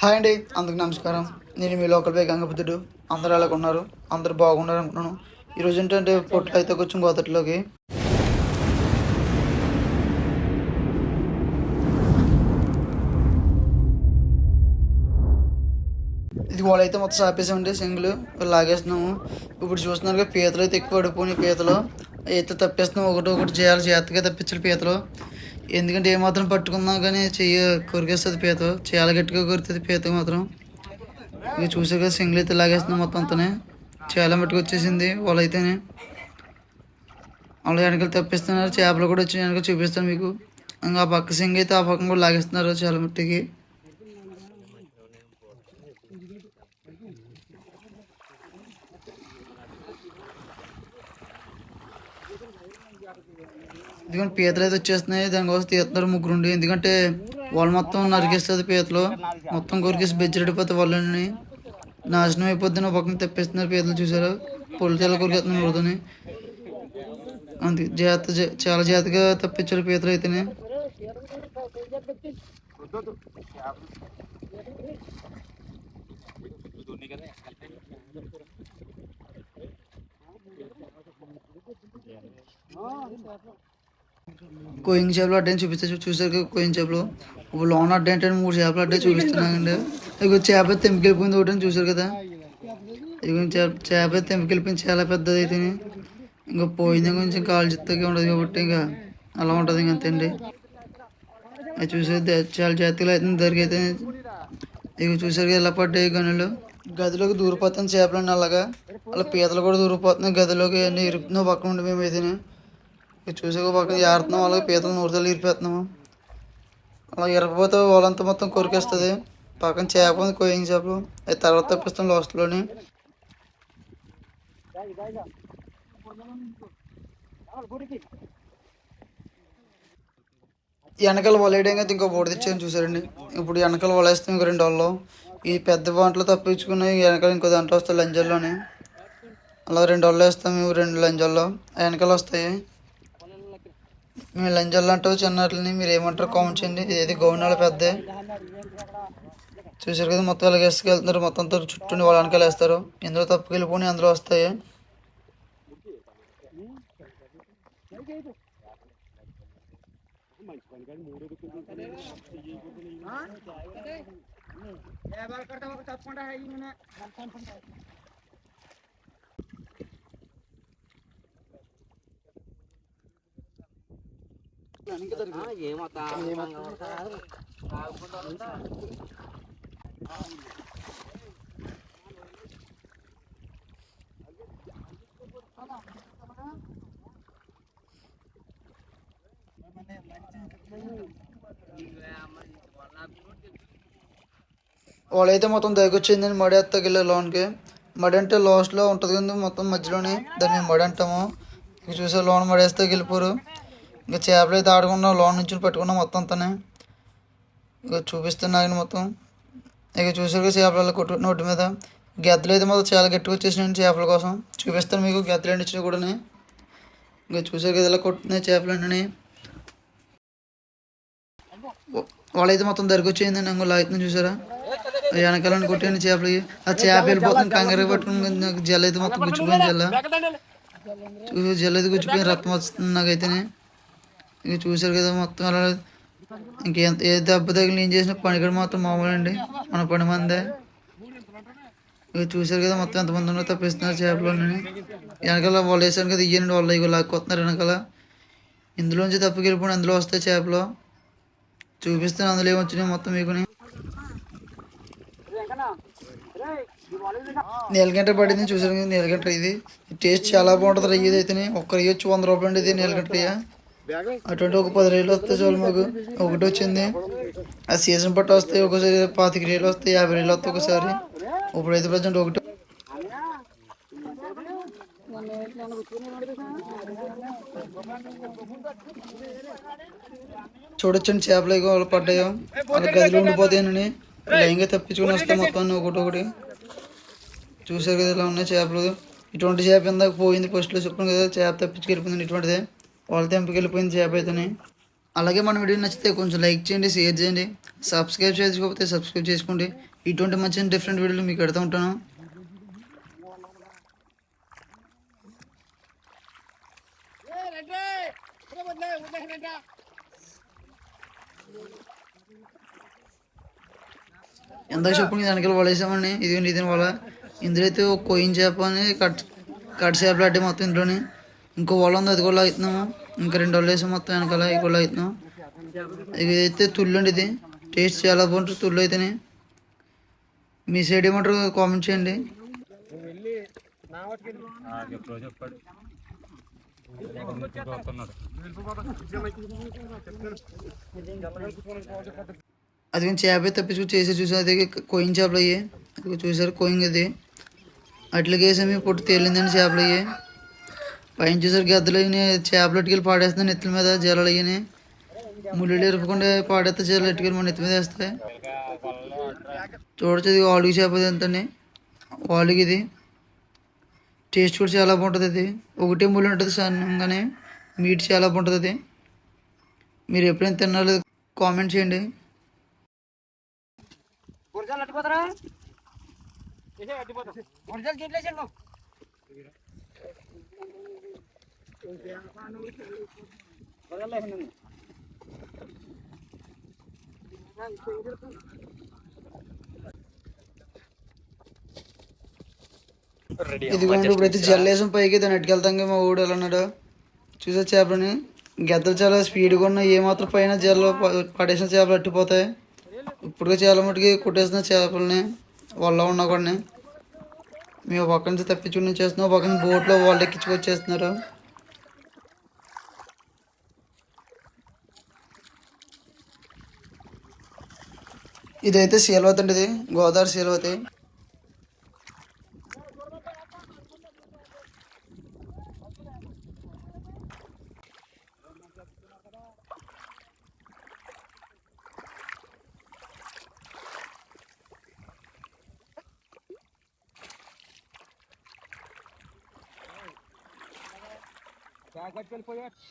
Hi అండి అందరికి నమస్కారం. నేను మీ లోకల్ బై గంగబుద్ధుడు అందరూ ఎలా ఉన్నారు? అందరూ బాగున్నారు అనుకున్నాను ఈరోజు ఏంటంటే పొట్లు అయితే కొంచెం గోదట్లోకి ఇది వాళ్ళైతే మొత్తం ఆపేసామండి సింగిల్ లాగేస్తున్నాము. ఇప్పుడు చూస్తున్నారు పీతలు అయితే ఎక్కువ అడుపుని పీతలు. అయితే తప్పేస్తున్నాం ఒకటి ఒకటి చేయాలి జాగ్రత్తగా తప్పించాలి పీతలు. ఎందుకంటే ఏమాత్రం పట్టుకున్నా కానీ చెయ్యి కొరికేస్తుంది పీత చాలా గట్టిగా కొరుతుంది పీత మాత్రం. ఇక చూసాక కదా సింగిల్ అయితే లాగేస్తుంది మొత్తం అంతనే. చాలా మట్టుకు వచ్చేసింది వాళ్ళు అయితేనే వాళ్ళు వెనకాల తప్పిస్తున్నారు చేపలు కూడా వచ్చి వెనక చూపిస్తాను మీకు. ఇంకా ఆ పక్క సింగ్ అయితే ఆ పక్కన కూడా లాగేస్తున్నారు చాలా మట్టుకి. ఎందుకంటే పీతలు అయితే వచ్చేస్తున్నాయి దానికోసం తీస్తున్నారు ముగ్గురు ఉండి ఎందుకంటే వాళ్ళు మొత్తం నరికేస్తుంది పీతలు. మొత్తం కొరికేసి బెజ్జరెడిపోతే వాళ్ళని నాశనం అయిపోద్ది ఒక పక్కన తెప్పిస్తున్నారు పీతలు చూసారు? పొలి తెల్ల కొరికేస్తున్నారు మృదని అంతే జాగ్రత్త చాలా జాగ్రత్తగా తప్పించారు పీతలు అయితేనే. కోయింగ్ చేపలు అడ్డని చూపిస్తే చూసారు కోయింగ్ చేపలు. ఇప్పుడు లోన్ అడ్డే అంటే మూడు చేపలు అడ్డే చూపిస్తున్నానండి ఇక చేప తెంపికెళ్ళిపోయింది ఒకటి చూసారు కదా. ఇక చేప చేప తెంపికెళ్ళిపోయింది చాలా పెద్దది అయితే ఇంకా పోయింది కొంచెం కాలు చిత్తగా ఉండదు కాబట్టి ఇంకా అలా ఉంటుంది ఇంక అంతే అండి. అది చూసారు చాలా జాతీయులు అయితే దొరికైతే ఇక చూసారు కదా ఎలా పడ్డాయి గనులు. గదిలోకి దూరిపోతాను చేపలు అలాగా. అలా పీతలు కూడా దూరిపోతున్నాయి. గదిలోకి అన్నీ ఇరుపుతున్నావు పక్కన ఉండి మేము అయితేనే ఇది చూసాక పక్కన జారుతున్నాం అలాగే పీతలు నూరుతలు ఇరిపేస్తున్నాము అలా ఇరపోతే వాళ్ళంతా మొత్తం కొరికేస్తుంది. పక్కన చేప ఉంది కోయింగ్ చేపలు అది తర్వాత తప్పిస్తాం లాస్ట్లోని. వెనకాల వలేయడం అయితే ఇంకో బోర్డు తెచ్చాను చూసారండి. ఇప్పుడు వెనకాల వలేస్తాం ఇంకో రెండు వాళ్ళు ఈ పెద్ద బాంట్లో తప్పించుకుని వెనకాల ఇంకో దాంట్లో వస్తాయి లంజల్లోని. అలా రెండు వాళ్ళు వేస్తాం రెండు లంజల్లో. వెనకాల వస్తాయి. మేము లంజాలు అంటావు చిన్నట్లని మీరు ఏమంటారు కామెంట్ చేయండి. ఏది గౌనాల పెద్ద. చూసారు కదా మొత్తం అలాగే వేసుకెళ్తున్నారు మొత్తం అంతా చుట్టూ వాళ్ళ వెనకాల వేస్తారు. ఇందులో తప్పుకెళ్ళిపోయి అందులో వస్తాయి. వాళ్ళైతే మొత్తం దగ్గొచ్చిందండి మడి ఎత్తకెళ్ళే లోన్కి. మడి అంటే లాస్ట్లో ఉంటుంది కదా మొత్తం మధ్యలోనే. దాన్ని మడి అంటాము. చూసే లోన్ మడేస్తే వెళ్ళిపోరు. ఇంకా చేపలు అయితే ఆడుకున్నాం లోన్ నుంచి పట్టుకున్నాం మొత్తం అంతానే. ఇక చూపిస్తున్నాను మొత్తం. ఇక చూసారుగా చేపలు కొట్టుకున్న ఒడ్డు మీద. గెద్దలు అయితే మొత్తం చాలా గట్టిగా వచ్చేసినాయండి చేపల కోసం. చూపిస్తాను మీకు గెద్దలు అండి ఇచ్చినా కూడా. ఇంకా చూసారు కదా ఇలా కొట్టున్నాయి చేపలు అండి వాళ్ళైతే మొత్తం దరికొచ్చేయండి వచ్చిందండి లాగుతుంది చూసారా? వెనకాలని కొట్టాను చేపలు. ఆ చేప వెళ్ళిపోతుంది కంగారు పట్టుకుని నాకు అయితే మొత్తం గుచ్చిపోయింది జల్ల. చూసి జల్ల అయితే గుచ్చిపోయింది రక్తం వస్తుంది నాకైతేనే. ఇక చూసారు కదా మొత్తం అలా ఇంకెంత ఏ దెబ్బ తగిలి ఏం చేసినా పనికడ మాత్రం మామూలు అండి మన పని మందే. ఇక చూసారు కదా మొత్తం ఎంతమంది ఉన్నారో తప్పిస్తున్నారు చేపలు వెనకాల వాళ్ళు వేసాను కదా ఇయ్యండి వాళ్ళు ఇవి లాక్కొస్తున్నారు వెనకాల. ఇందులోంచి తప్పుకెళ్ళిపోయి అందులో వస్తాయి చేపలు. చూపిస్తాను అందులో ఏమొచ్చినాయి మొత్తం మీకుని నీలగంట పడింది చూసాను కదా నీలగంట ఇది. టేస్ట్ చాలా బాగుంటుంది రయ్య అయితే ఒక్క రయ్యొచ్చి వంద రూపాయలు అండి ఇది నీలగంట రయ్య. అటువంటి ఒక పది రేట్లు వస్తాయి చాలు మాకు. ఒకటి వచ్చింది. ఆ సీజన్ పట్టు వస్తాయి ఒకసారి పాతిక రైలు వస్తాయి యాభై రేట్లు వస్తాయి ఒకసారి. ఇప్పుడైతే ప్రజెంట్ ఒకటి. చూడొచ్చండి చేపలు వాళ్ళు పడ్డాయో. వాళ్ళ గదిలో ఉండిపోతాయనని లయంగా తప్పించుకొని వస్తాయి మొత్తం ఒకటి ఒకటి. చూసారు కదా ఇలా ఉన్నాయి చేపలు. ఇటువంటి చేప ఇందాక పోయింది ఫస్ట్లో చెప్పాను కదా చేప తప్పించుకెళ్ళిపోయింది ఇటువంటిదే. వాళ్ళ తెంపుకెళ్ళిపోయింది చేప అయితేనే. అలాగే మన వీడియో నచ్చితే కొంచెం లైక్ చేయండి షేర్ చేయండి సబ్స్క్రైబ్ చేసుకోకపోతే సబ్స్క్రైబ్ చేసుకోండి. ఇటువంటి మంచి డిఫరెంట్ వీడియోలు మీకు పెడతా ఉంటాను. ఎంత చెప్పండి దానికి వలేసామండి ఇది ఇది వల ఇందులో అయితే ఒక కొయిన్ చేప అని కట్ కట్ చేపలాంటి మొత్తం ఇంట్లోనే. ఇంకో వల ఉంది అది కూడా లాగుతున్నాము ఇంకా రెండు వాళ్ళు వేసాం మొత్తం వెనకాల ఇది కూడా అవుతున్నాం. ఇదైతే అయితే అండి ఇది. టేస్ట్ చాలా బాగుంటుంది తుళ్ళు అయితేనే. మీ సైడ్ ఏమంటారు? కామెంట్ చేయండి. అది కొంచెం చేపే తప్పించుకుని చేసి చూసాను అది కోయిన్ చేపలు అయ్యి. అది చూసారు కొయిన్ అది. అట్లకి వేసాము పొట్టు తేలిందండి చేపలు అయ్యి. పైన చూసారు గద్దలు చేపలు ఎట్టుకెళ్ళి పాడేస్తున్నాయి. నెత్తుల మీద జలాలు అయ్యి ముళ్ళు ఎరుపుకుండా పాడేస్తే జలాలు ఎట్టుకెళ్ళి మన నెత్తి మీద వేస్తాయి. చూడచ్చు ఇది ఆలుగు చేప ఎంతండి. ఆలుగు ఇది. టేస్ట్ కూడా చాలా బాగుంటుంది అది ఒకటే ముళ్ళు ఉంటుంది సన్నంగానే. మీట్ చాలా బాగుంటుంది అది మీరు ఎప్పుడైనా తిన్నారో కామెంట్ చేయండి. గురజాలు అట్టిపోతారా? గురజాలు చెట్లేసాడు ఇదిగోండి ఇప్పుడైతే జల్లేసం పైకి దాన్ని ఎట్టుకెళ్తాం మా ఊడు ఎలా ఉన్నాడు చూసే చేపలని. గద్దలు చాలా స్పీడ్గా ఉన్నాయి. ఏమాత్రం పైన జల్లు పడేసిన చేపలు అట్టిపోతాయి. ఇప్పుడుగా చాలా మటుకి కొట్టేసిన చేపలని వల్ల ఉన్నా కూడా మేము ఒక నుంచి తప్పించుకుని చేస్తున్నాం ఒక నుంచి బోట్లో వాళ్ళు ఎక్కించుకొచ్చేస్తున్నారు ఇదైతే శీలవతి అండి ఇది గోదావరి శీలవతి.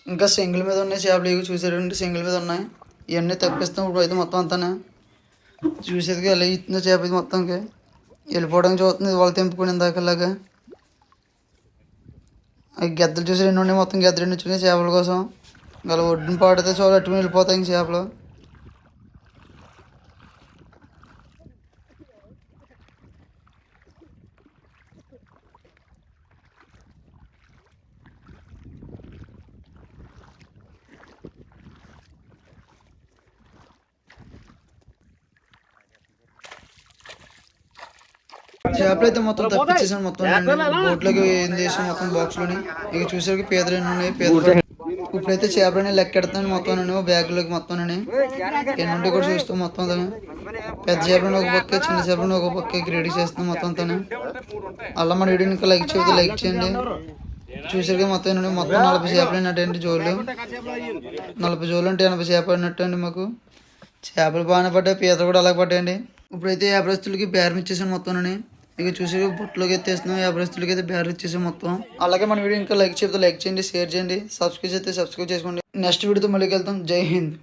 ఇంకా సింగిల్ మీద ఉన్నాయి చేపలు ఇవి చూసారండి సింగిల్ మీద ఉన్నాయి. ఇవన్నీ తప్పిస్తాం ఇప్పుడు అయితే మొత్తం అంతానే. చూసేదిగా ఎలా ఇస్తుందో చేప ఇది మొత్తంకి. వెళ్ళిపోవడానికి చూస్తుంది వాళ్ళు తెంపుకుని ఇందాకలాగా. అవి గద్దలు చూసి రెండు ఉన్నాయి మొత్తం గద్దలు రెండు వచ్చినాయి చేపల కోసం. గల ఒడ్డున పాడితే చూడ అట్టుకుని వెళ్ళిపోతాయి ఇంక చేపలు. చేపలు అయితే మొత్తం తప్పించేసాను మొత్తం బోట్లోకి ఏం చేసాను మొత్తం బాక్స్లోని ఇక పీతలు ఎన్ని ఉన్నాయి? పీతలు ఇప్పుడైతే చేపలని లెక్కెడుతున్నాను మొత్తం నేను బ్యాగ్లోకి మొత్తం నేను. ఎన్నుంటే కూడా చూస్తూ మొత్తం తను పెద్ద చేపలను ఒక పక్క చిన్న చేపలను ఒక పక్క రెడీ చేస్తున్నాం మొత్తం తను అలా మన వీడియో ఇంకా లైక్ చేయదు లైక్ చేయండి. చూసారుగా మొత్తం మొత్తం నలభై చేపలు అయినట్టండి జోళ్ళు. నలభై జోలు అంటే ఎనభై చేపలు అయినట్టు అండి మాకు. చేపలు బాగానే పడ్డాయి పీతలు కూడా అలాగే పడ్డాయండి. ఇప్పుడైతే వ్యాపారస్తులకి బేరం ఇచ్చేసాను మొత్తం ఇక చూసి బుట్టలోకి ఎత్తేస్తున్నాం వ్యాపారస్తులకి అయితే బేరం ఇచ్చేసి మొత్తం. అలాగే మన వీడియో ఇంకా లైక్ చెప్తే లైక్ చేయండి షేర్ చేయండి సబ్స్క్రైబ్ చేస్తే సబ్స్క్రైబ్ చేసుకోండి. నెక్స్ట్ వీడియోతో మళ్ళీ వెళ్తాం జై హింద్.